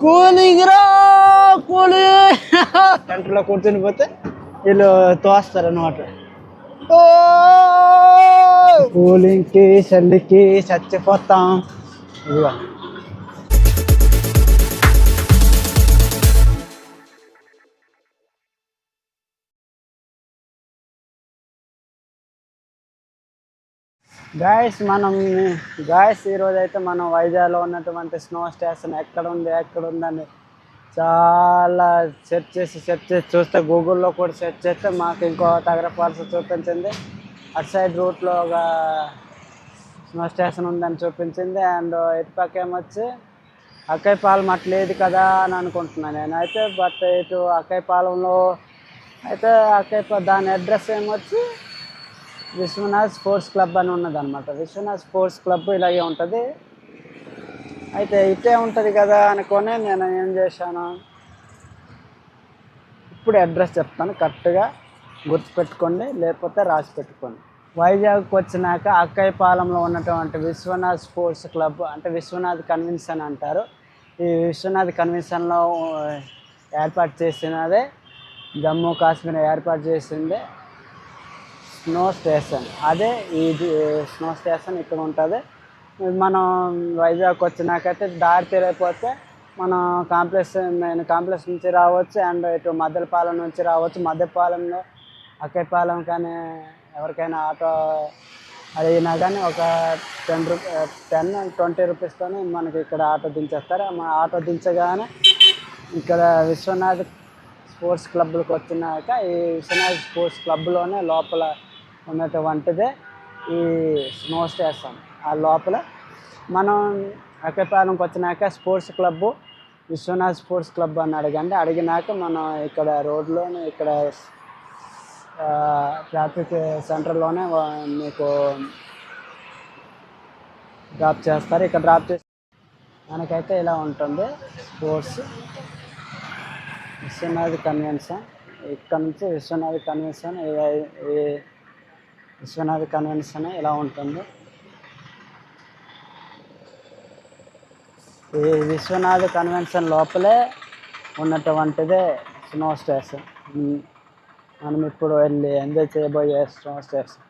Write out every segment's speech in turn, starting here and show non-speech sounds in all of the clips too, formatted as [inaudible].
Cooling రా cooling సెంటర్లో కూర్చొని పోతే వీళ్ళు తోస్తారు అనమాట కూలింగ్కి చలికి చచ్చిపోతాం. ఇదిగో. గాయస్ మనం గాయస్ ఈరోజు అయితే మనం వైజాగ్లో ఉన్నటువంటి స్నో స్టేషన్ ఎక్కడ ఉంది ఎక్కడ ఉందని చాలా సెర్చ్ చేసి సెర్చ్ చేసి చూస్తే గూగుల్లో కూడా సెర్చ్ చేస్తే మాకు ఇంకో టగర చూపించింది. అటు సైడ్ రూట్లో ఒక స్నో స్టేషన్ ఉందని చూపించింది. అండ్ ఇటుపక్క ఏమొచ్చి అక్కైపాలెం అట్లా లేదు కదా అని అనుకుంటున్నాను నేను అయితే బట్ ఇటు అక్కైపాలెంలో అయితే అక్కయ్య దాని అడ్రస్ ఏమొచ్చి విశ్వనాథ్ స్పోర్ట్స్ క్లబ్ అని ఉన్నది అనమాట విశ్వనాథ్ స్పోర్ట్స్ క్లబ్ ఇలాగే ఉంటుంది. అయితే ఇటే ఉంటుంది కదా అనుకొని నేను ఏం చేశాను? ఇప్పుడు అడ్రస్ చెప్తాను. కరెక్ట్గా గుర్తుపెట్టుకోండి లేకపోతే రాసి పెట్టుకోండి. వైజాగ్కి వచ్చినాక అక్కయ్యపాలెంలో ఉన్నటువంటి విశ్వనాథ్ స్పోర్ట్స్ క్లబ్ అంటే విశ్వనాథ్ కన్వెన్షన్ అంటారు. ఈ విశ్వనాథ్ కన్వెన్షన్లో ఏర్పాటు చేసినదే జమ్మూ కాశ్మీర్ ఏర్పాటు చేసిందే. Snow station. అదే ఇది స్నో స్టేషన్ ఇక్కడ ఉంటుంది. మనం వైజాగ్ వచ్చినాకైతే దారి తెలియకపోతే మనం కాంప్లెక్స్ మెయిన్ కాంప్లెక్స్ నుంచి రావచ్చు అండ్ ఇటు మద్దెలపాలెం నుంచి రావచ్చు. మద్దెపాలెంలో అక్కైపాలెం కానీ ఎవరికైనా ఆటో అడిగినా కానీ ఒక టెన్ రూపీ టెన్ ట్వంటీ రూపీస్తోనే మనకి ఇక్కడ ఆటో దించేస్తారు. మన ఆటో దించగానే ఇక్కడ విశ్వనాథ్ స్పోర్ట్స్ క్లబ్లకు వచ్చినాక ఈ విశ్వనాథ్ స్పోర్ట్స్ క్లబ్లోనే లోపల ఉన్నటువంటిదే ఈ స్నో స్టేషన్. ఆ లోపల మనం అక్కపాలెంకి వచ్చినాక sports club Vishwanath sports club అని అడగండి. అడిగినాక మనం ఇక్కడ రోడ్లోనే ఇక్కడ ట్రాఫిక్ సెంటర్లోనే మీకు డ్రాప్ చేస్తారు. ఇక్కడ డ్రాప్ చేసి మనకైతే ఇలా ఉంటుంది స్పోర్ట్స్. విశ్వనాథ్ కన్వెన్షన్. ఇక్కడ నుంచి విశ్వనాథ్ కన్వెన్షన్ ఈ- విశ్వనాథ్ కన్వెన్షన్ ఎలా ఉంటుంది. ఈ విశ్వనాథ్ కన్వెన్షన్ లోపలే ఉన్నటువంటిదే స్నో స్టేషన్ మనం ఇప్పుడు వెళ్ళి ఎంజాయ్ చేయబోయే స్నో స్టేషన్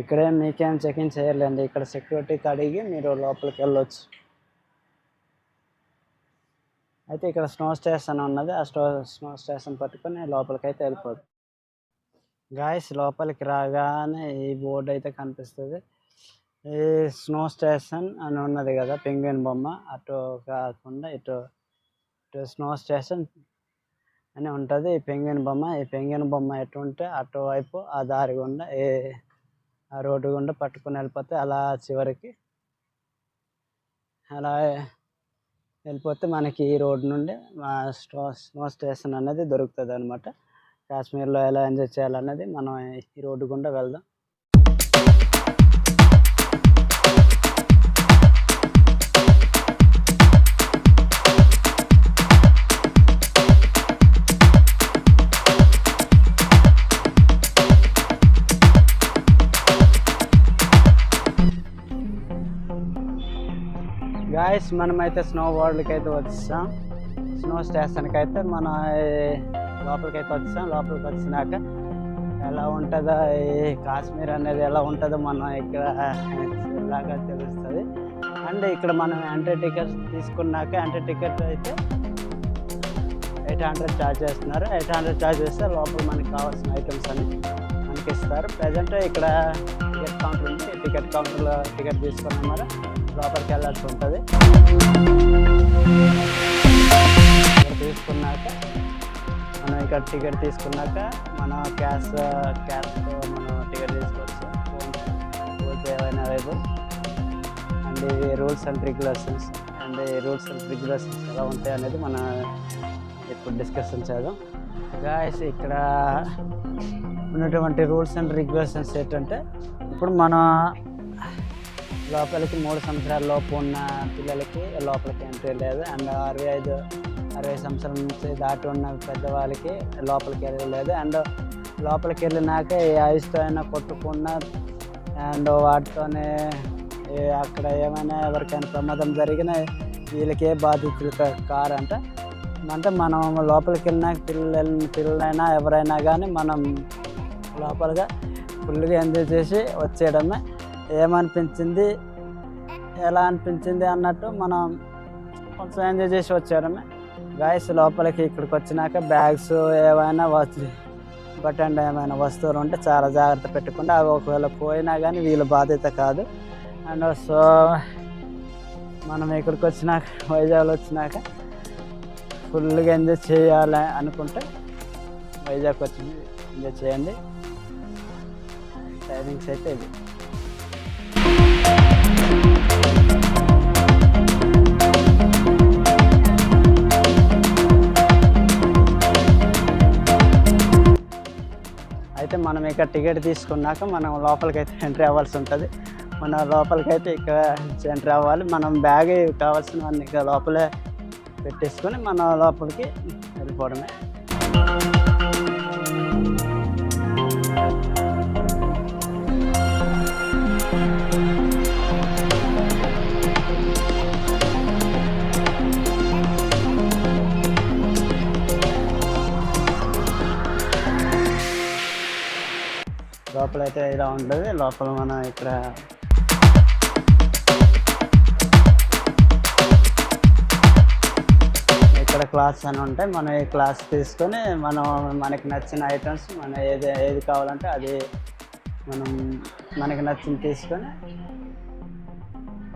ఇక్కడే మీకేం చెకింగ్ చేయలేండి. ఇక్కడ సెక్యూరిటీకి అడిగి మీరు లోపలికి వెళ్ళొచ్చు. అయితే ఇక్కడ స్నో స్టేషన్ ఉన్నది. ఆ స్టో స్నో స్టేషన్ పట్టుకొని లోపలికి అయితే వెళ్ళిపోదు. గాయస్ లోపలికి రాగానే ఈ బోర్డు అయితే కనిపిస్తుంది. ఈ స్నో స్టేషన్ అని ఉన్నది కదా పెంగ్విన్ బొమ్మ. అటు కాకుండా ఇటు ఇటు స్నో స్టేషన్ అని ఉంటుంది. ఈ పెంగ్విన్ బొమ్మ ఈ పెంగ్విన్ బొమ్మ ఎటు ఉంటే అటువైపు ఆ దారి గుండా ఏ ఆ రోడ్డు గుండా పట్టుకుని వెళ్ళిపోతే అలా చివరికి అలా వెళ్ళిపోతే మనకి ఈ రోడ్ నుండి మా స్టో స్నో స్టేషన్ అనేది దొరుకుతుంది అనమాట కాశ్మీర్లో ఎలా ఎంజాయ్ చేయాలన్నది మనం ఈ రోడ్డు గుండా వెళ్దాం. గాయస్ మనమైతే స్నో వరల్డ్కి అయితే వచ్చాం స్నో స్టేషన్కి అయితే మన లోపలికి అయితే వచ్చాం లోపలికి వచ్చినాక ఎలా ఉంటుందో ఈ కాశ్మీర్ అనేది ఎలా ఉంటుందో మనం ఇక్కడ లాగా తెలుస్తుంది. అండ్ ఇక్కడ మనం ఎంట్రీ టికెట్ తీసుకున్నాక ఎంట్రీ టికెట్ అయితే ఎయిట్ హండ్రెడ్ ఛార్జ్ చేస్తున్నారు. ఎయిట్ హండ్రెడ్ ఛార్జ్ చేస్తే లోపల మనకి కావాల్సిన ఐటమ్స్ అన్ని మనకి ఇస్తారు. ప్రజెంట్ ఇక్కడ టికెట్ కౌంటర్ ఉంది. టికెట్ కౌంటర్లో టికెట్ తీసుకున్నాం మరి లోపలికి వెళ్ళాల్సి ఉంటుంది. తీసుకున్నాక ఇంకా ఇక్కడ టికెట్ తీసుకున్నాక మన క్యాష్ క్యాష్తో మనం టికెట్ తీసుకోవచ్చు. ఫోన్పే ఏమైనా అవైలబుల్ అండ్ ఇవి rules and regulations and rules and regulations ఎలా ఉంటాయి అనేది మనం ఇప్పుడు డిస్కషన్ చేద్దాం. గాయస్ ఇక్కడ ఉన్నటువంటి రూల్స్ అండ్ రెగ్యులేషన్స్ ఏంటంటే ఇప్పుడు మన లోపలికి మూడు సంవత్సరాల లోపు ఉన్న పిల్లలకి లోపలికి ఎంట్రీ లేదు. అండ్ అరవై ఐదు అరవై సంవత్సరాల నుంచి దాటి ఉన్న పెద్దవాళ్ళకి లోపలికి వెళ్ళలేదు. అండ్ లోపలికి వెళ్ళినాక ఏ ఐస్తో అయినా కొట్టుకున్న అండ్ వాటితోనే ఏ అక్కడ ఏమైనా ఎవరికైనా ప్రమాదం జరిగినా వీళ్ళకే బాధితులు కారంట. అంటే మనం లోపలికి వెళ్ళినాక పిల్లలు పిల్లలైనా ఎవరైనా కానీ మనం లోపలగా ఫుల్గా ఎంజాయ్ చేసి వచ్చేయడమే. ఏమనిపించింది? ఎలా అనిపించింది అన్నట్టు మనం కొంచెం ఎంజాయ్ చేసి వచ్చేయడమే. గాయస్ లోపలికి ఇక్కడికి వచ్చినాక బ్యాగ్స్ ఏమైనా వచ్చి బటన్ ఏమైనా వస్తువులు ఉంటే చాలా జాగ్రత్త పెట్టుకుంటే అవి ఒకవేళ పోయినా కానీ వీళ్ళ బాధ్యత కాదు. అండ్ సో మనం ఇక్కడికి వచ్చినాక వైజాగ్ వచ్చినాక ఫుల్గా ఎంజాయ్ చేయాలి అనుకుంటే వైజాగ్ వచ్చి ఎంజాయ్ చేయండి. టైమింగ్స్ అయితే ఇది అయితే మనం ఇక్కడ టికెట్ తీసుకున్నాక మనం లోపలికి అయితే ఎంట్రీ అవ్వాల్సి ఉంటుంది. మన లోపలికి అయితే ఇక్కడ ఎంట్రీ అవ్వాలి. మనం బ్యాగ్ కావాల్సినవన్నీ ఇక్కడ లోపలే పెట్టేసుకొని మన లోపలికి వెళ్ళిపోవడమే. లోపల అయితే ఇలా ఉంటుంది. లోపల మన ఇక్కడ ఇక్కడ క్లాస్ అని ఉంటాయి. మనం ఈ క్లాస్ తీసుకొని మనం మనకి నచ్చిన ఐటమ్స్ మనం ఏది ఏది కావాలంటే అది మనం మనకి నచ్చింది తీసుకొని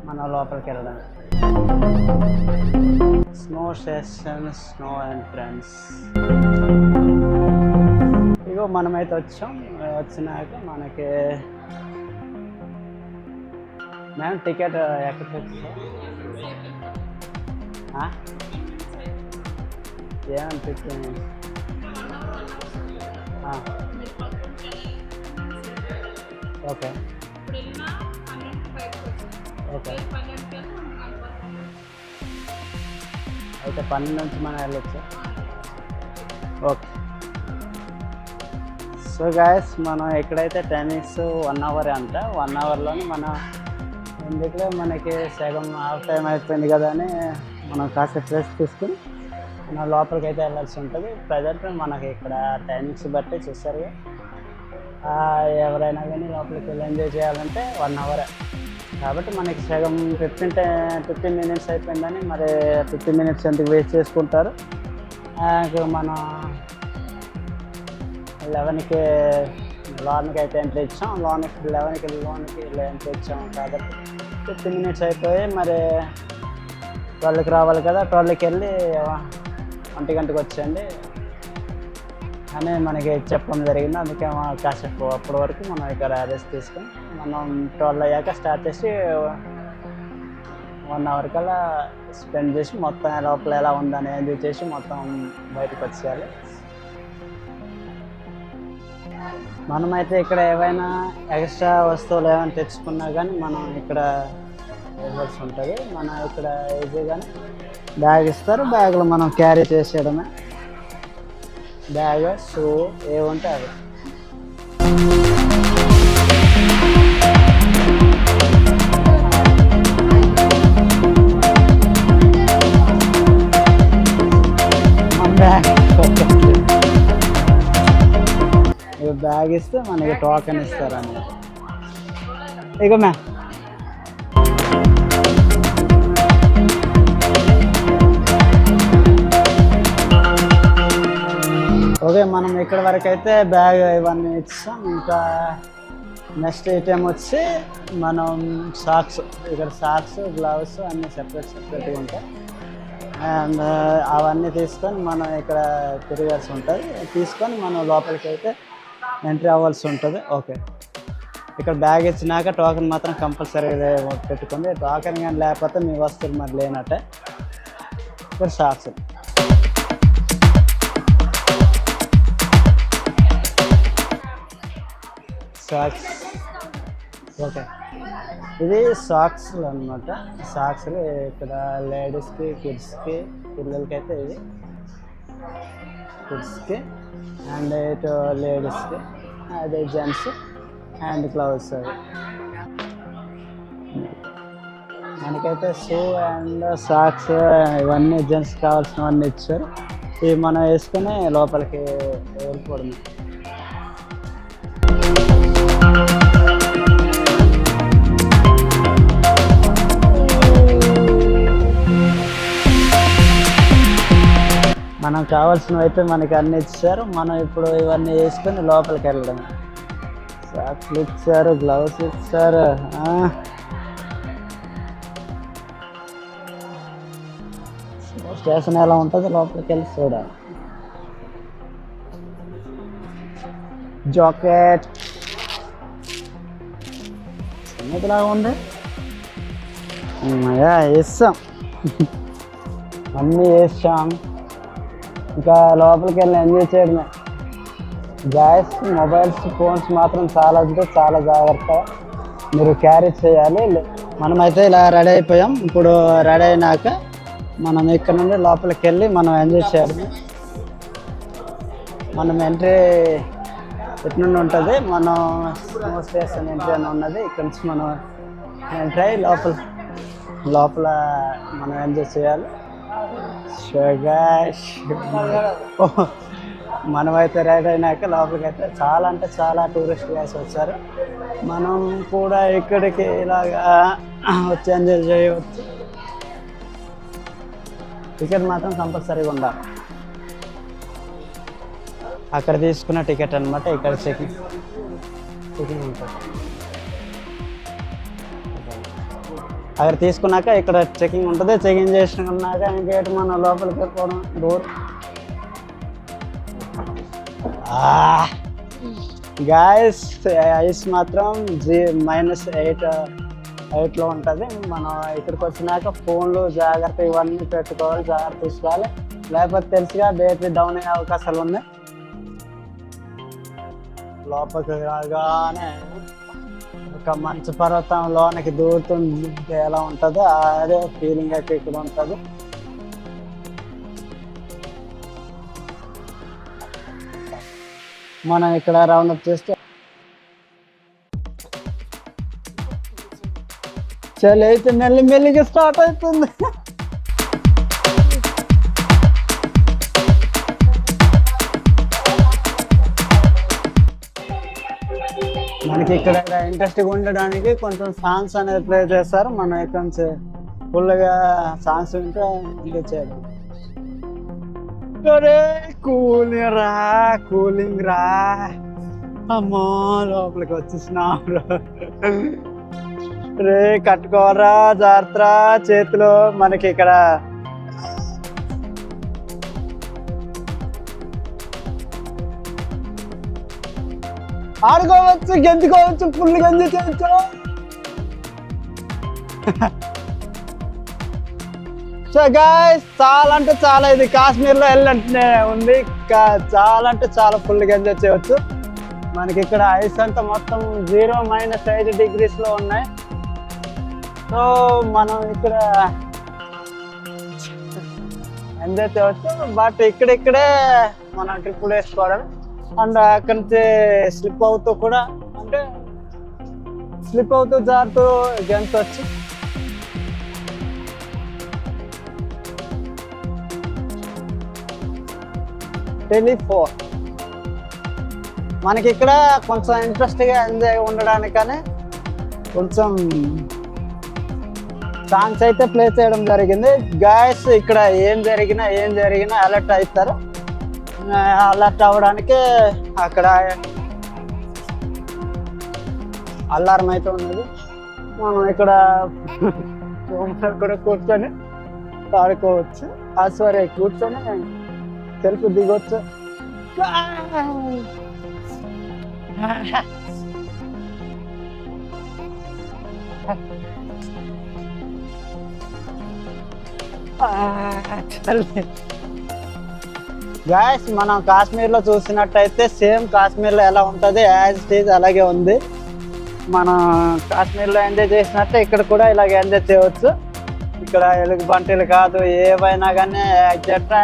మనం లోపలికి వెళ్ళడం స్నో సెషన్ స్నో ఎంట్రన్స్ ఇగో మనమైతే వచ్చాం. వచ్చినాక మనకి మేము టికెట్ ఎక్కడ ఏమనిపించింది ఓకే. ఓకే. అయితే పన్నెండు నుంచి మనం వెళ్ళొచ్చు. ఓకే. సో గాయస్ మనం ఎక్కడైతే టెన్నిస్ వన్ అవర్ అంట వన్ అవర్లోని మన ఎందుకులే మనకి సగం హాఫ్ టైం అయిపోయింది కదా అని మనం కాసేపు రెస్ట్ తీసుకుని మనం లోపలికి అయితే వెళ్ళాల్సి ఉంటుంది. ప్రజెంట్ మనకి ఇక్కడ టైమింగ్స్ బట్టి చూస్తారు ఎవరైనా కానీ లోపలికి వెళ్ళి ఎంజాయ్ చేయాలంటే వన్ అవరే కాబట్టి మనకి సగం ఫిఫ్టీన్ ఫిఫ్టీన్ మినిట్స్ అయిపోయిందని మరి ఫిఫ్టీన్ మినిట్స్ ఎందుకు వేస్ట్ చేసుకుంటారు? మనం లెవెన్కి లోన్కి అయితే ఎంట్రీ ఇచ్చాం. లోన్కి లెవెన్కి లోన్కి ఎంట్రీ ఇచ్చాం కాబట్టి ఫిఫ్టీన్ మినిట్స్ అయిపోయి మరి ట్వెల్వ్కి రావాలి కదా ట్వెల్వ్కి వెళ్ళి ఒంటి గంటకు వచ్చేయండి అని మనకి చెప్పడం జరిగింది. అందుకే మా- కాసేపు అప్పటి వరకు మనం ఇక్కడ రెస్ట్ తీసుకొని మనం ట్వెల్వ్ అయ్యాక స్టార్ట్ చేసి వన్ అవర్ కల్లా స్పెండ్ చేసి మొత్తం లోపల ఎలా ఉందని ఎంజాయ్ చేసి మొత్తం బయటకు వచ్చేయాలి. మనమైతే ఇక్కడ ఏవైనా ఎక్స్ట్రా వస్తువులు ఏమైనా తెచ్చుకున్నా కానీ మనం ఇక్కడ ఇవ్వాల్సి ఉంటుంది. మనం ఇక్కడ ఈజీగానే బ్యాగ్ ఇస్తారు. బ్యాగ్లో మనం క్యారీ చేసేయడమే. బ్యాగ్ షూ ఏముంటే అవి. బ్యాగ్. బ్యాగ్ ఇస్తే మనకి టోకెన్ ఇస్తారు అన్నమాట ఇక మ్యా. ఓకే మనం ఇక్కడ వరకు అయితే బ్యాగ్ ఇవన్నీ ఇచ్చాం. ఇంకా నెక్స్ట్ ఐటెం వచ్చి మనం సాక్స్ ఇక్కడ సాక్స్ గ్లౌస్ అన్నీ సెపరేట్ సెపరేట్గా ఉంటాయి. అండ్ అవన్నీ తీసుకొని మనం ఇక్కడ తిరగాల్సి ఉంటుంది తీసుకొని మనం లోపలికి అయితే ఎంట్రీ అవ్వాల్సి ఉంటుంది. ఓకే ఇక్కడ బ్యాగ్ ఇచ్చినాక టోకెన్ మాత్రం కంపల్సరీ పెట్టుకుంది టోకెన్ కానీ లేకపోతే మీ వస్తువులు మరి లేనట్టే. ఇక్కడ సాక్స్ సాక్స్ ఓకే ఇది సాక్స్లు అనమాట సాక్స్లు ఇక్కడ లేడీస్కి కిడ్స్కి పిల్లలకి అయితే ఇది. కిడ్స్కి అండ్ ఇటు లేడీస్కి అదే జెంట్స్ హ్యాండ్ గ్లౌస్ మనకైతే షూ అండ్ సాక్స్ ఇవన్నీ జెంట్స్ కావాల్సినవన్నీ ఇచ్చారు. ఇవి మనం వేసుకొని లోపలికి వెళ్ళిపోవడం మనం కావాల్సినవి అయితే మనకి అన్ని ఇచ్చారు. మనం ఇప్పుడు ఇవన్నీ వేసుకొని లోపలికి వెళ్ళడం. సాక్స్లు ఇచ్చారు గ్లౌస్ ఇచ్చారు. ఆ. స్టేషన్ ఎలా ఉంటుంది? లోపలికి వెళ్ళి చూడాలి. జాకెట్. చిన్నదిలాగా ఉంది. అమ్మయ్యా వేస్తాం [laughs] అన్నీ వేసాం. ఇంకా లోపలికి వెళ్ళి ఎంజాయ్ చేయడమే. గ్యాస్ మొబైల్స్ ఫోన్స్ మాత్రం చాలా అంటే చాలా జాగ్రత్త. మీరు క్యారీ చేయాలి. మనమైతే ఇలా రెడీ అయిపోయాం. ఇప్పుడు రెడీ అయినాక మనం ఇక్కడ నుండి లోపలికి వెళ్ళి మనం ఎంజాయ్ చేయాలి మనం ఎంట్రీ ఇటు నుండి ఉంటుంది? మనం స్నో స్టేషన్ ఎంట్రీ అని ఉన్నది. ఇక్కడ నుంచి మనం ఎంట్రీ అయ్యి లోపల లోపల మనం ఎంజాయ్ చేయాలి. షగాష్ మనమైతే రైడ్ అయినాక లోపలికి అయితే చాలా అంటే చాలా టూరిస్ట్ ప్లేస్ వచ్చారు. మనం కూడా ఇక్కడికి ఇలాగా వచ్చి ఎంజాయ్ చేయవచ్చు. టికెట్ మాత్రం కంపల్సరీగా ఉండాలి. అక్కడ తీసుకున్న టికెట్ అనమాట ఇక్కడ చెకింగ్ చెకింగ్ ఉంటుంది అక్కడ తీసుకున్నాక ఇక్కడ చెకింగ్ ఉంటుంది. చెకింగ్ చేసుకున్నాక ఇంకేటి మనం లోపలికి వెళ్ళిపోవడం డోర్ గాయస్ ఐస్ మాత్రం జీ మైనస్ ఎయిట్ ఎయిట్లో ఉంటుంది. మనం ఇక్కడికి వచ్చినాక ఫోన్లు జాగ్రత్త ఇవన్నీ పెట్టుకోవాలి జాగ్రత్త తీసుకోవాలి. లేకపోతే తెలుసుగా బ్యాటరీ డౌన్ అయ్యే అవకాశాలు ఉన్నాయి. లోపలికి రాగానే ఒక మంచు పర్వతం లోనకి దూరుతుంటే ఎలా ఉంటుందో అదే ఫీలింగ్ అయితే ఇక్కడ ఉంటుంది. మనం ఇక్కడ రౌండ్ అప్ చేస్తే చలి అయితే మెల్లి మెల్లిగా స్టార్ట్ అవుతుంది. మనకి ఇక్కడ ఇంట్రెస్ట్గా ఉండడానికి కొంచెం సాంగ్స్ అనేది ప్లే చేస్తారు. మనం ఇక్కడ నుంచి ఫుల్గా సాంగ్స్ వింటే ఎంజాయ్ చేయడం కూలింగ్ రా కూలింగ్ రా. అమ్మో లోపలికి వచ్చేసినాం రే. కట్టుకోరా జాగ్రత్త చేతిలో మనకి ఇక్కడ ఆడుకోవచ్చు గెంతుకోవచ్చు ఫుల్ గంజి చేయొచ్చు. సో గాయస్ చాలా అంటే చాలా ఇది కాశ్మీర్లో వెళ్ళంటే ఉంది. చాలా అంటే చాలా ఫుల్ ఎంజాయ్ చేయవచ్చు మనకి ఇక్కడ ఐస్ అంతా మొత్తం జీరో మైనస్ డిగ్రీస్ డిగ్రీస్లో ఉన్నాయి. సో మనం ఇక్కడ ఎంజాయ్ చేయవచ్చు బట్ ఇక్కడిక్కడే మనం ట్రిప్పులు వేసుకోవడం అండ్ అక్కడి నుంచి స్లిప్ అవుతూ కూడా అంటే స్లిప్ అవుతూ జారుతూ గెంతవచ్చు టెలిఫోన్. మనకి ఇక్కడ కొంచెం ఇంట్రెస్ట్గా ఎంజాయ్ ఉండడానికని కొంచెం సాంగ్స్ అయితే ప్లే చేయడం జరిగింది. గాయస్ ఇక్కడ ఏం జరిగినా ఏం జరిగినా అలర్ట్ అవుతారు అలర్ట్ అవ్వడానికి అక్కడ అల్లారం అయితే ఉన్నది. మనం ఇక్కడ కూడా కూర్చొని పాడుకోవచ్చు ఆ సరే కూర్చొని తెలుపు దిగొచ్చు. గాయస్ మనం కాశ్మీర్లో చూసినట్టయితే సేమ్ కాశ్మీర్లో ఎలా ఉంటుంది? యాజ్ స్టేజ్ అలాగే ఉంది. మనం కాశ్మీర్లో ఎంజాయ్ చేసినట్టే ఇక్కడ కూడా ఇలాగ ఎంజాయ్ చేయవచ్చు. ఇక్కడ ఎలుగు బంటీలు కాదు ఏవైనా కానీ ఎక్సెట్రా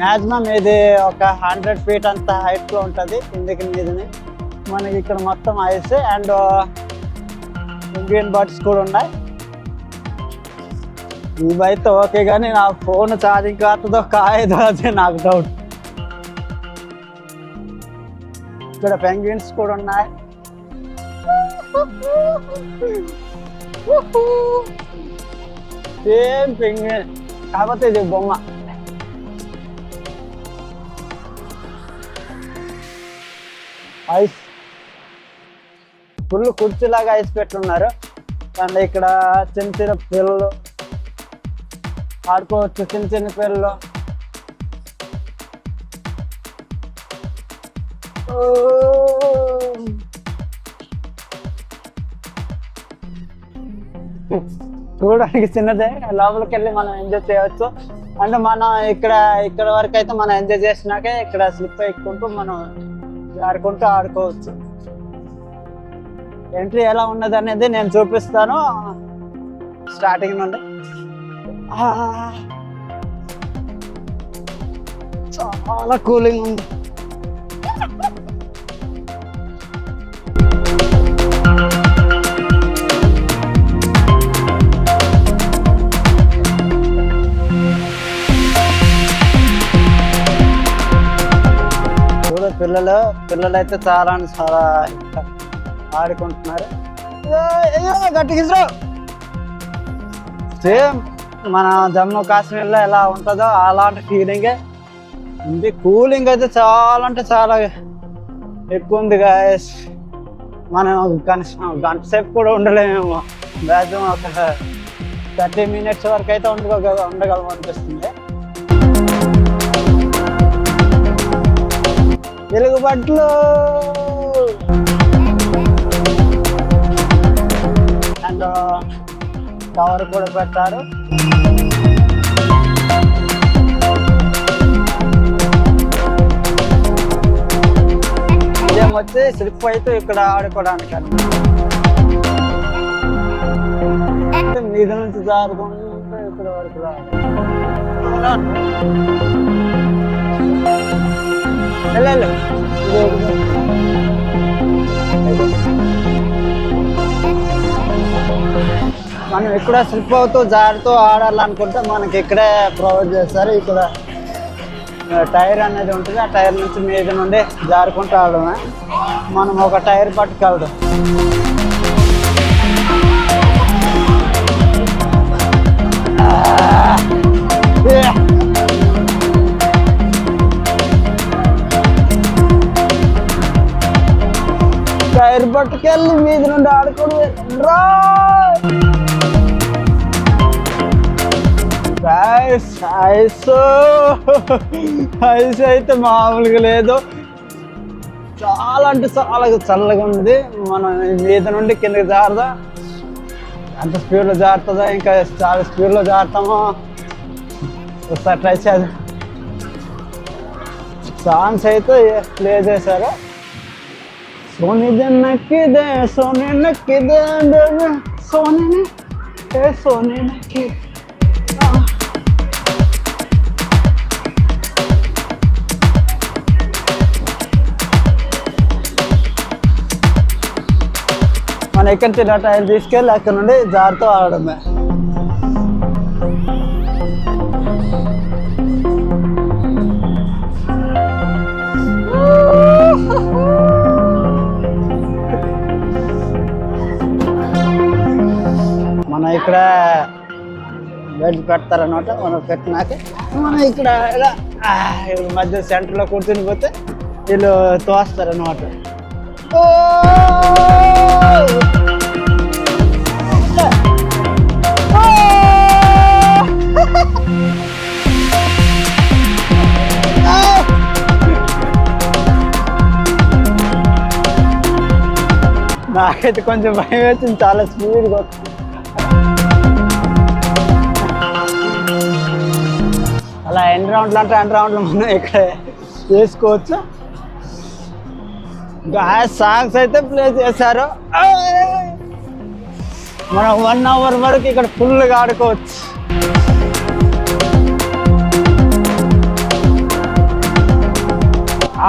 మ్యాక్సిమం ఇది ఒక హండ్రెడ్ ఫీట్ అంత హైట్లో ఉంటుంది కిందికి మీదని. మనకి ఇక్కడ మొత్తం ఐస్ అండ్ ఇండియన్ బర్డ్స్ కూడా ఉన్నాయి. ఇవైతే ఓకే కానీ నా ఫోన్ ఛార్జింగ్ కాస్తుందో కాయదో అదే నాకు డౌట్ ఇక్కడ పెంగ్విన్స్ కూడా ఉన్నాయి. సేమ్ పెంగ్విన్ కాకపోతే ఇది బొమ్మ. ఐస్. ఫుల్ కుర్చీలాగా ఐస్ పెట్టున్నారు. అండ్ ఇక్కడ చిన్న చిన్న పిల్లలు. ఆడుకోవచ్చు చిన్న చిన్న పిల్లలు. చూడడానికి చిన్నదే లోపలికి వెళ్ళి మనం ఎంజాయ్ చేయవచ్చు. అంటే మనం ఇక్కడ ఇక్కడ వరకు అయితే మనం ఎంజాయ్ చేసినాకే ఇక్కడ స్లిప్ ఎక్కుంటూ మనం ఆడుకుంటూ ఆడుకోవచ్చు. ఎంట్రీ ఎలా ఉన్నది అనేది నేను చూపిస్తాను. స్టార్టింగ్ నుండి. చాలా కూలింగ్ ఉంది. పిల్లలు పిల్లలు అయితే చాలా అంటే చాలా ఆడుకుంటున్నారు. గట్టిగా సేమ్. మన జమ్మూ కాశ్మీర్లో ఎలా ఉంటుందో అలాంటి ఫీలింగే ఉంది. కూలింగ్ అయితే చాలా అంటే చాలా ఎక్కువ ఉంది గాయస్ మనం కనీసం గంట సేపు కూడా ఉండలేమేమో. మ్యాక్సిమం ఒక థర్టీ మినిట్స్ వరకు అయితే ఉండగల ఉండగలం అనిపిస్తుంది. తెలుగు బట్టలు అండ్ కవర్ కూడా పెట్టారు ఇదేం వచ్చి స్లిప్ అయితే ఇక్కడ ఆడుకోవడానికి మీద నుంచి జారుకుంటే ఇక్కడ వరకు రావాలి మనం ఇక్కడ స్లిప్ అవుతూ జారుతూ ఆడాలనుకుంటే మనకి ఇక్కడే ప్రొవైడ్ చేస్తారు. ఇక్కడ టైర్ అనేది ఉంటుంది. ఆ టైర్ నుంచి మీద నుండి జారుకుంటూ ఆడమే మనం ఒక టైర్ పట్టుకెళ్ళడం. టైర్ పట్టుకెళ్ళి మీద నుండి ఆడుకోవడం రా! Ice ice. ఐస్ అయితే మామూలుగా లేదు. చాలా అంటే చాలా చల్లగా ఉంది మనం మీద నుండి కిందకి జారుదా? అంత స్పీడ్లో జారుతుందా ఇంకా చాలా స్పీడ్లో జారుతామో. ఒకసారి ట్రై చేద్దాం. సాంగ్స్ అయితే ప్లే చేశారు సోనిదే నక్కిదే సోని నక్కిదే సోని సోని నక్కిదే నక్కి మన ఎక్కడి నుంచి టైర్ తీసుకెళ్ళి అక్కడ నుండి జారుతూ ఆడడమే. మన ఇక్కడ బెడ్ పెడతారనమాట మనం పెట్టినాక. మనం ఇక్కడ ఇలా ఆ, మధ్య సెంటర్లో కూర్చుని పోతే వీళ్ళు తోస్తారనమాట ఓ! నాకైతే కొంచెం భయం వచ్చింది చాలా స్పీడ్గా వస్తుంది. అలా ఎన్ని రౌండ్లు అంటే అన్ని రౌండ్లు మనం ఇక్కడ చేసుకోవచ్చు సాంగ్స్ అయితే ప్లే చేశారు. మనం వన్ అవర్ వరకు ఇక్కడ ఫుల్గా ఆడుకోవచ్చు.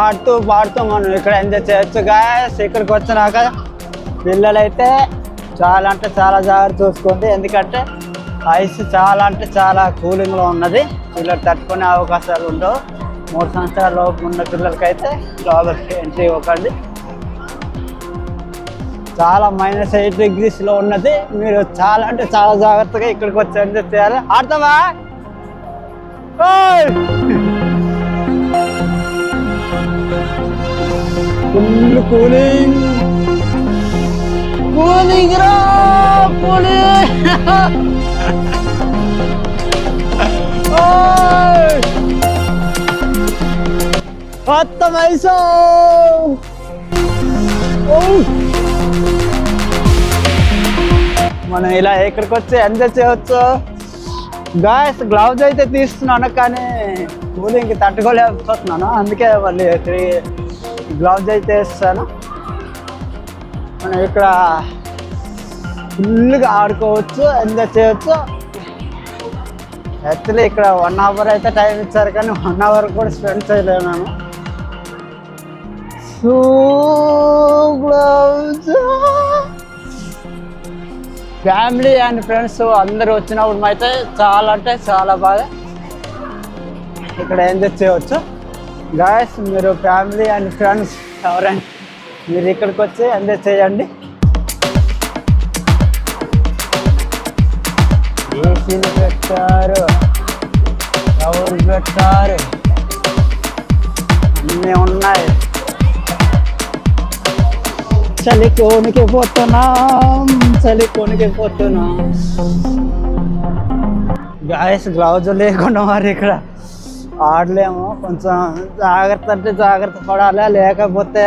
ఆడుతూ పాడుతూ మనం ఇక్కడ ఎంజాయ్ చేయొచ్చు గాయస్. ఇక్కడికి వచ్చినాక పిల్లలైతే చాలా అంటే చాలా జాగ్రత్త చూసుకోండి. ఎందుకంటే ఐస్ చాలా అంటే చాలా కూలింగ్లో ఉన్నది. పిల్లలు తట్టుకునే అవకాశాలు ఉండవు. మూడు సంవత్సరాల లోపు ఉన్న పిల్లలకైతే లోపలికి ఎంట్రీ ఇవ్వకండి. చాలా మైనస్ ఎయిట్ డిగ్రీస్లో ఉన్నది. మీరు చాలా అంటే చాలా జాగ్రత్తగా ఇక్కడికి వచ్చి ఎంజాయ్ చేయాలి. ఆడతావా? Full cooling. కూలింగ్ రా కూలింగ్. [laughs] Fatta కొత్త మైసో um! oh! మనం ఇలా ఇక్కడికి వచ్చి ఎంజాయ్ చేయవచ్చు గాయస్ గ్లౌజ్ అయితే తీస్తున్నాను కానీ కూలింగ్ తట్టుకోలేకపోతున్నాను. అందుకే మళ్ళీ గ్లౌజ్ అయితే వేస్తాను మనం ఇక్కడ ఫుల్గా ఆడుకోవచ్చు ఎంజాయ్ చేయొచ్చు. యాక్చువల్లీ ఇక్కడ వన్ అవర్ అయితే టైం ఇచ్చారు కానీ వన్ అవర్ కూడా స్పెండ్ చేయలేను ఫ్యామిలీ అండ్ ఫ్రెండ్స్ అందరూ వచ్చినప్పుడు అయితే చాలా అంటే చాలా బాగా ఇక్కడ ఎంజాయ్ చేయవచ్చు గాయస్ మీరు ఫ్యామిలీ అండ్ ఫ్రెండ్స్ ఎవరైనా మీరు ఇక్కడికి వచ్చి ఎంజాయ్ చేయండి ఏసీలు పెట్టారు. ఎవరు పెట్టారు. అన్నీ ఉన్నాయి. చలి కోనికి పోతున్నాం చలి కోనికి పోతున్నాం గాయస్ గ్లౌజ్ లేకుండా మరి ఇక్కడ ఆడలేము. కొంచెం జాగ్రత్త అంటే జాగ్రత్త పడాలా? లేకపోతే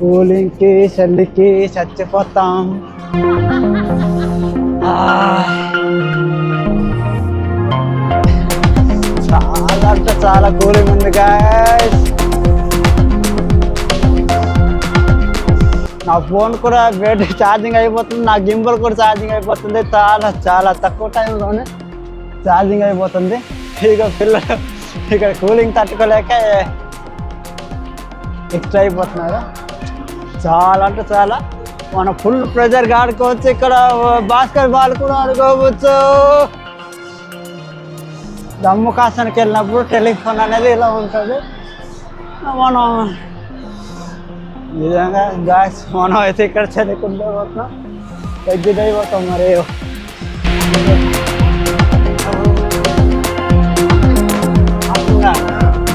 కూలింగ్కి చలికి చచ్చిపోతాం. చాలా అంటే చాలా కూలింగ్ ఉంది గాయస్. నా ఫోన్ కూడా బ్యాటరీ ఛార్జింగ్ అయిపోతుంది నా గింబల్ కూడా ఛార్జింగ్ అయిపోతుంది చాలా చాలా తక్కువ టైంలోనే ఛార్జింగ్ అయిపోతుంది. ఇక పిల్లలు ఇక్కడ కూలింగ్ తట్టుకోలేక ఎక్స్ట్రా అయిపోతున్నారు. చాలా అంటే చాలా. మనం ఫుల్ ప్రెజర్గా ఆడుకోవచ్చు ఇక్కడ బాస్కెట్ బాల్ కూడా ఆడుకోవచ్చు. దమ్ము కాసానికి వెళ్ళినప్పుడు టెలిఫోన్ అనేది ఇలా ఉంటుంది. మనం ఈ విధంగా మనం అయితే ఇక్కడ చదువుకుంటూ పోతున్నాం. ఎగ్జిట్ అయిపోతాం మరి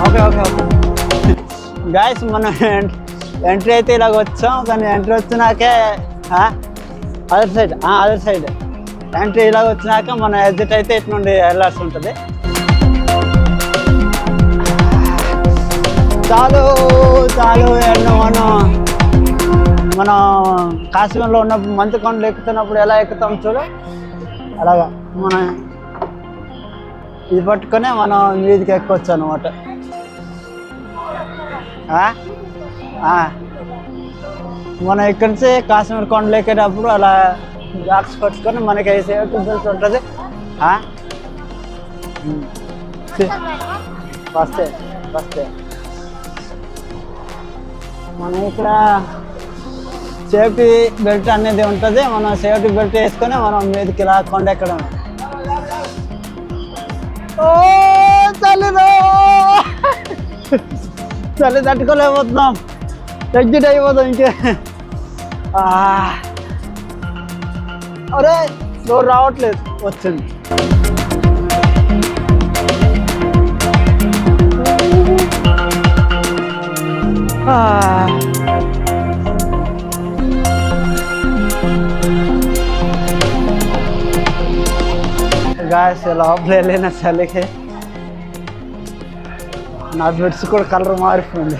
ఓకే ఓకే ఓకే. గాయస్ మనం ఎంట్రీ అయితే ఇలాగ వచ్చాం కానీ entry వచ్చినాకే other side other side entry ఇలాగ వచ్చినాక మనం ఎగ్జిట్ అయితే ఇటు నుండి వెళ్ళాల్సి ఉంటుంది. చాలు చాలు ఎన్నో మనం మనం కాశ్మీర్లో ఉన్నప్పుడు మంచి కొండలు ఎక్కుతున్నప్పుడు ఎలా ఎక్కుతాం చూడు? అలాగా మనం ఇది పట్టుకొని మనం మీదికి ఎక్కొచ్చు అనమాట మనం ఇక్కడి నుంచి కాశ్మీర్ కొండలు ఎక్కేటప్పుడు అలా బాక్స్ పట్టుకొని మనకి సేఫ్టీ బెల్ట్ ఉంటుంది? ఫస్టే ఫస్టే మనం ఇక్కడ సేఫ్టీ బెల్ట్ అనేది ఉంటుంది. మనం సేఫ్టీ బెల్ట్ వేసుకొని మనం మీదకి ఇలా కొండ ఎక్కడం ఓ చలిలో చలి తట్టుకోలేకపోతున్నాం. ఎగ్జిట్ అయిపోతాం ఇంకే. అరే డోర్ రావట్లేదు. వచ్చింది. గాయస్ లోపల వెళ్ళిన చలికి నా బెడ్స్ కూడా కలర్ మారిపోయింది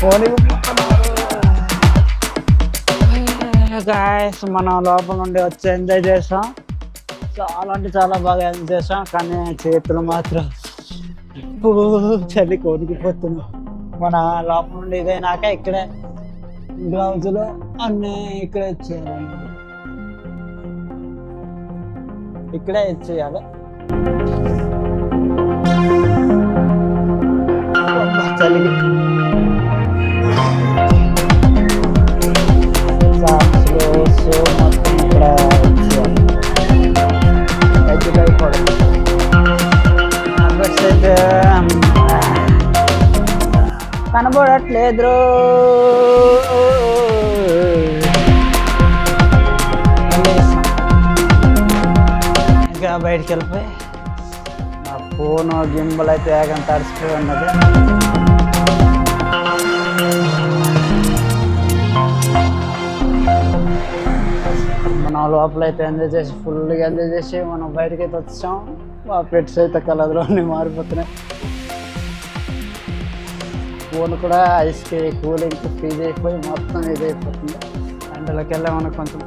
ఫోన్ గాయస్ మనం లోపల నుండి వచ్చి ఎంజాయ్ చేసాం. చాలా అంటే చాలా బాగా ఎంజాయ్ చేసాం కానీ చేతులు మాత్రం చలి కొనికిపోతున్నాం మన లోపల నుండి ఇదైనాక ఇక్కడే గ్లౌజులు అన్నీ ఇక్కడే ఇచ్చేయాలి ఇక్కడే ఇచ్చేయాలి చలికి మొత్తం ఇక్కడ ఇచ్చారు అయిపోవడం అయితే కనబడట్లేదు ఇంకా బయటికి వెళ్ళిపోయి నా ఫోన్ గింబల్ అయితే వేగం తడిచిపోయి ఉన్నది. మనం లోపల అయితే ఎంజాయ్ చేసి ఫుల్గా ఎంజాయ్ చేసి మనం బయటకి అయితే వచ్చాం. మా పెట్స్ అయితే కలర్లోనే మారిపోతున్నాయి. ఫోన్ కూడా ఐస్కి కూలింగ్ ఫ్రీజ్ అయిపోయి మొత్తం ఇది అయిపోతుంది. అందులోకి వెళ్ళామని కొంచెం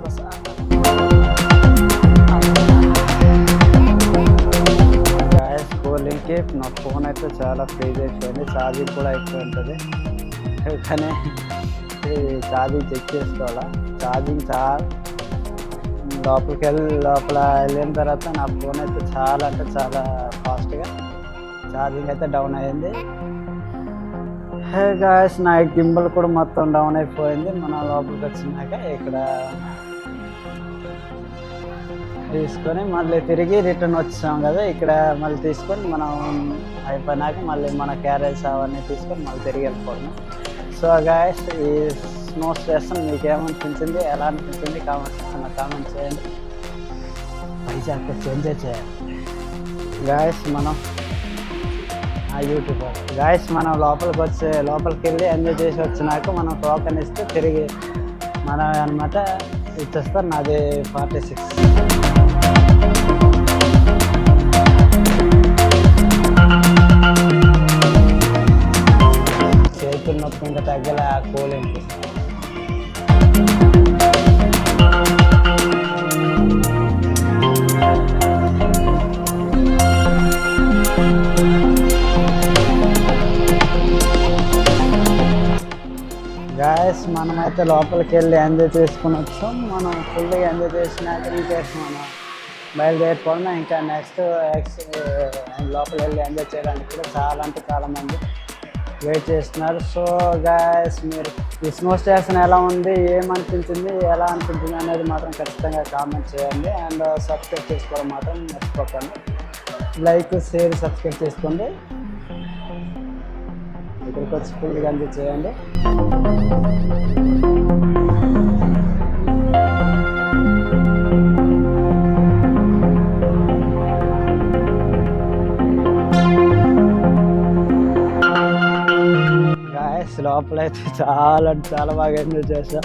ఐస్ కూలింగ్కి నా ఫోన్ అయితే చాలా ఫ్రీజ్ అయిపోయింది ఛార్జింగ్ కూడా అయిపోయి ఉంటుంది. కానీ ఛార్జింగ్ చెక్ చేసుకోవాలా? ఛార్జింగ్ చాలా లోపలికి వెళ్ళి లోపల వెళ్ళిన తర్వాత నా ఫోన్ అయితే చాలా అంటే చాలా ఫాస్ట్గా ఛార్జింగ్ అయితే డౌన్ అయ్యింది హే గాయస్ నా గింబల్ కూడా మొత్తం డౌన్ అయిపోయింది. మనం లోపలికి వచ్చినాక ఇక్కడ తీసుకొని మళ్ళీ తిరిగి రిటర్న్ వచ్చాం కదా. ఇక్కడ మళ్ళీ తీసుకొని మనం అయిపోయినాక మళ్ళీ మన క్యారేజ్ అవన్నీ తీసుకొని మళ్ళీ తిరిగి వెళ్ళిపోవడం సో గాయస్ ఈ నోట్స్ చేస్తాను మీకు ఏమనిపించింది ఎలా అనిపించింది? కామెంట్స్ సెక్షన్ కామెంట్ చేయండి. వైజాగ్ చేంజ్ చేయాలి గాయస్ మనం ఆ యూట్యూబ్ గాయస్ మనం లోపలికి వచ్చి లోపలికి వెళ్ళి ఎంజాయ్ చేసి వచ్చినాక మనం టోకెన్ ఇస్తే తిరిగి మనం అనమాట ఇచ్చేస్తారు. నాది ఫార్టీ సిక్స్ చేతులు నొప్పి ఇంకా తగ్గలే ఆ కూలింగ్. గాయస్ మనమైతే లోపలికి వెళ్ళి ఎంజాయ్ చేసుకుని వచ్చాం మనం ఫుల్గా ఎంజాయ్ చేసినాక ఇంకేసి మనం బయలుదేరిపోవడం ఇంకా నెక్స్ట్ ఎక్స్ లోపలికి వెళ్ళి ఎంజాయ్ చేయడానికి కూడా చాలా అంటే చాలా మంది వెయిట్ చేస్తున్నారు. సో గాయస్ మీరు ఈ స్నో స్టేషన్ ఎలా ఉంది ఏమనిపించింది ఎలా అనిపించింది అనేది మాత్రం ఖచ్చితంగా కామెంట్ చేయండి. అండ్ సబ్స్క్రైబ్ uh, చేసుకోవడం మాత్రం మర్చిపోకండి. లైక్ షేర్ సబ్స్క్రైబ్ చేసుకోండి. ఇక్కడికి వచ్చి ఫుల్గా ఎంజాయ్ చేయండి. గాయస్ లోపల అయితే చాలా అంటే చాలా బాగా ఎంజాయ్ చేసా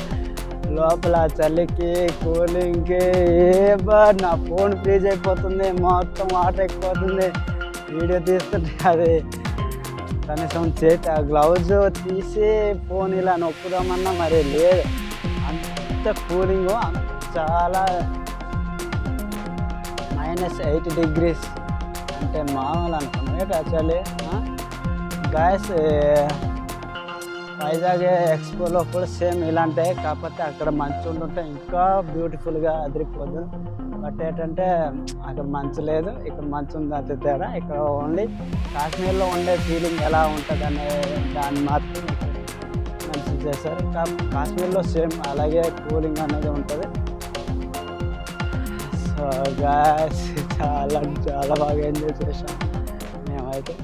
లోపల చలికి కూలింగ్కి ఏ బా నా ఫోన్ ఫ్రీజ్ అయిపోతుంది మొత్తం వాటర్ ఎక్కిపోతుంది వీడియో తీస్తుంటే అది కనీసం చేతి ఆ గ్లౌజ్ తీసి ఫోన్ ఇలా నొక్కుదామన్నా మరి లేదు. అంత కూలింగ్ చాలా మైనస్ ఎయిట్ డిగ్రీస్ అంటే మామూలు అనుకున్నాను యాక్చువల్లీ గాయస్ వైజాగ్ ఎక్స్పోలో కూడా సేమ్ ఇలాంటే కాకపోతే అక్కడ మంచు ఉంటుంటే ఇంకా బ్యూటిఫుల్గా అదిరిపోదు. బట్ ఏంటంటే అక్కడ మంచు లేదు ఇక్కడ మంచు ఉంది అంతే తేడా. ఇక్కడ ఓన్లీ కాశ్మీర్లో ఉండే ఫీలింగ్ ఎలా ఉంటుంది అనే దాన్ని మాత్రం మెన్షన్ చేశారు. కాశ్మీర్లో సేమ్ అలాగే కూలింగ్ అనేది ఉంటుంది. సో గాయస్ చాలా చాలా బాగా ఎంజాయ్ చేసాం మేమైతే